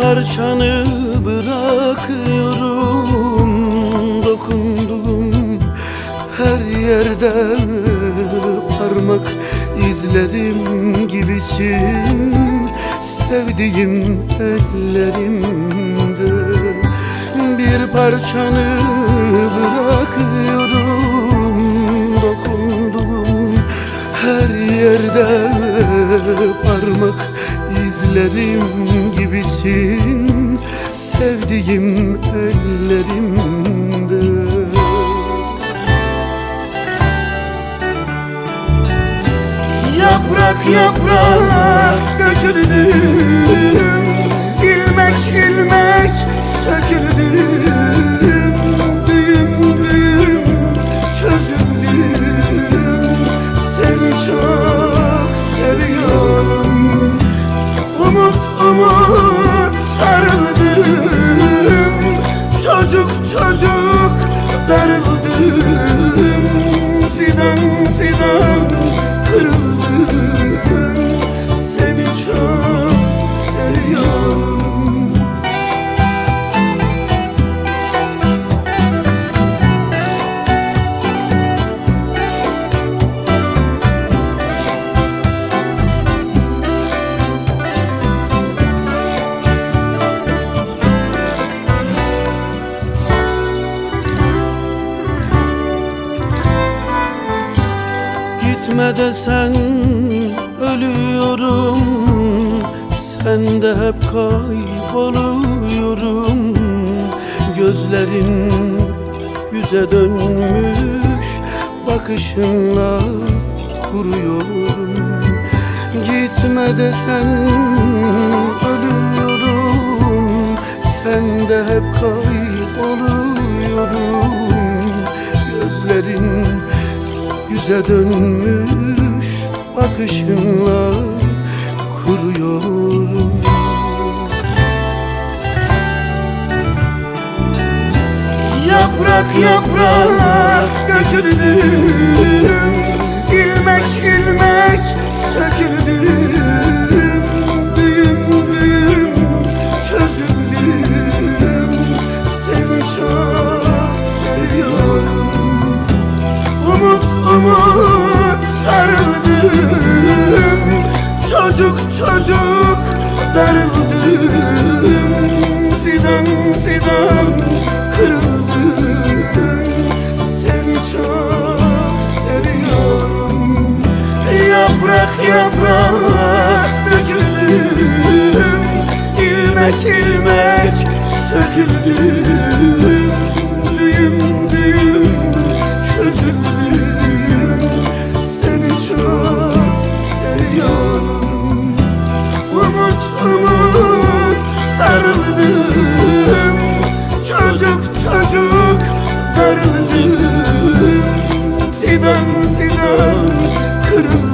parçanı bırakıyorum. Dokunduğum her yerde parmak izlerim gibisin. Sevdiğim ellerimde bir parçanı bırakıyorum. Dokunduğum her yerde parmak izlerim gibisin Sevdiğim ellerimde Yaprak yaprak döküldüm İlmek ilmek söküldüm Düğüm düğüm çözüldüm. Seni çok Fidan Gitme desen ölüyorum. Sen de hep kayboluyorum. Gözlerin yüze dönmüş Bakışınla kuruyorum. Gitme desen ölüyorum. Sen de hep kayboluyorum. Gözlerin yüze dönmüş bakışınla kuruyorum. Yaprak yaprak döküldüm İlmek ilmek Çocuk çocuk darıldım. Fidan fidan kırıldım. Seni çok seviyorum. Yaprak yaprak döküldüm. İlmek ilmek söküldüm çocuk darıldım Fidan fidan kırıldım